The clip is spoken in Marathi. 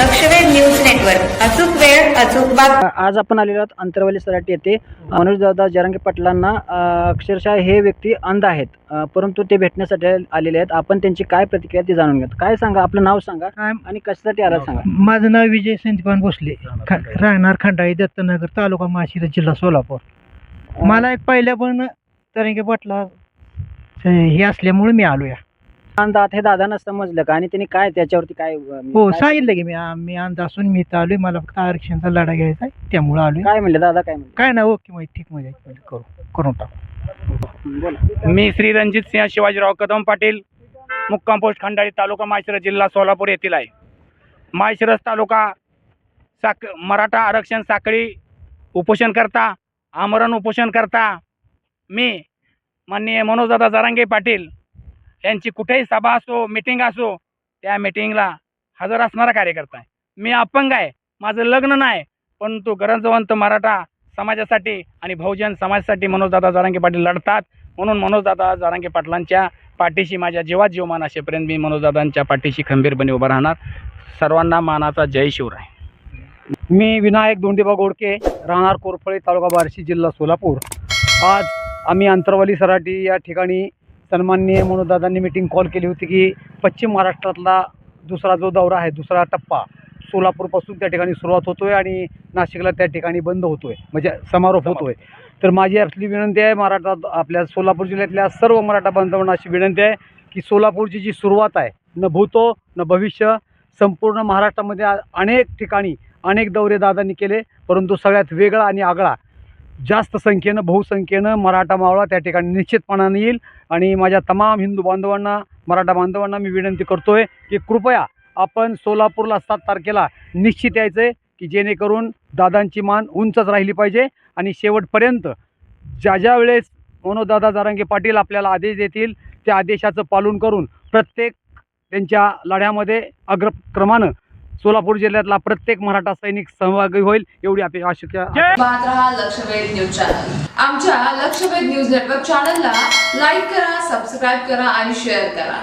नेटवर्क. अचूक वेळ अचूक बात आज आपण आलेलो आहोत अंतरवली सराटी येथे. मनोजदादा जरांगे पाटलांना अक्षरशः हे व्यक्ती अंध आहेत. अ, परंतु ते भेटण्यासाठी आलेले आहेत. आपण त्यांची काय प्रतिक्रिया ती जाणून घेतो काय सांगा? आपलं नाव सांगा काय? आणि कशासाठी आला सांगा? माझं नाव विजय संदीपान भोसले. ख- राहणार खंडाळी दत्तनगर तालुका माशिरा जिल्हा सोलापूर. मला एक पहिल्या पण तरंगे पटला हे असल्यामुळे मी आलो या आहात हे दादांना समजलं का? आणि त्यांनी काय त्याच्यावरती काय अ, हो काय- सांगितलं की मी मी अंध असून मी इथं आलोय मला फक्त आरक्षणाचा लढा घ्यायचा आहे त्यामुळे आलोय. काय म्हणले दादा काय म्हणले? काय ना ओके मग ठीकमध्ये करू करून टाकू. बोला. मी श्री रणजित सिंह शिवाजीराव कदम पाटील मुक्काम पोस्ट खंडाळी तालुका माळशिरस जिल्हा सोलापूर येथील आहे. माळशिरस तालुका साक मराठा आरक्षण साखळी उपोषण करता आमरण उपोषण करता मी माननीय मनोजदादा जरांगे पाटील यांची कुठेही सभा असो मिटिंग असो त्या मिटिंगला हजर असणारा कार्यकर्ता आहे. मी अपंग आहे. माझं लग्न नाही. परंतु गरजवंत मराठा समाजासाठी आणि बहुजन समाजासाठी मनोजदादा जारांगे पाटील लढतात. म्हणून मनोजदादा जारांगे पाटलांच्या पाठीशी माझ्या जीवात जीवमान असेपर्यंत मी मनोजदादांच्या पाठीशी खंबीरपणे उभा राहणार. सर्वांना मानाचा जय शिवराय. मी विनायक दोंडीबा गोडके राहणार कोरफळे तालुका बार्शी जिल्हा सोलापूर. आज आम्ही अंतरवाली सराटी या ठिकाणी सन्माननीय मनोदादांनी मिटिंग कॉल केली होती की पश्चिम महाराष्ट्रातला दुसरा जो दौरा आहे दुसरा टप्पा सोलापूरपासून त्या ठिकाणी सुरुवात होतो आहे आणि नाशिकला त्या ठिकाणी बंद होतो आहे म्हणजे समारोप होतो आहे तर माझी असली विनंती आहे मराठा आपल्या सोलापूर जिल्ह्यातल्या सर्व मराठा बांधवांना अशी विनंती आहे की सोलापूरची जी सुरुवात आहे न भूतो न भविष्य संपूर्ण महाराष्ट्रामध्ये अनेक ठिकाणी अनेक दौरे दादांनी केले परंतु सगळ्यात वेगळा आणि आगळा जास्त संख्येनं बहुसंख्येनं मराठा मावळा त्या ठिकाणी निश्चितपणाने येईल. आणि माझ्या तमाम हिंदू बांधवांना मराठा बांधवांना मी विनंती करतो आहे की कृपया आपण सोलापूरला सात तारखेला निश्चित यायचं आहे की जेणेकरून दादांची मान उंचच राहिली पाहिजे. आणि शेवटपर्यंत ज्या ज्या वेळेस मनोदादा जारांगे पाटील आपल्याला आदेश देतील त्या आदेशाचं पालन करून प्रत्येक त्यांच्या लढ्यामध्ये अग्रक्रमानं सोलापूर जिल्ह्यातला प्रत्येक मराठा सैनिक सहभागी होईल एवढी अपेक्षा अशक्य लक्षवेध न्यूज चॅनल आमच्या लक्षवेध न्यूज नेटवर्क चॅनलला लाईक करा सबस्क्राईब करा आणि शेअर करा.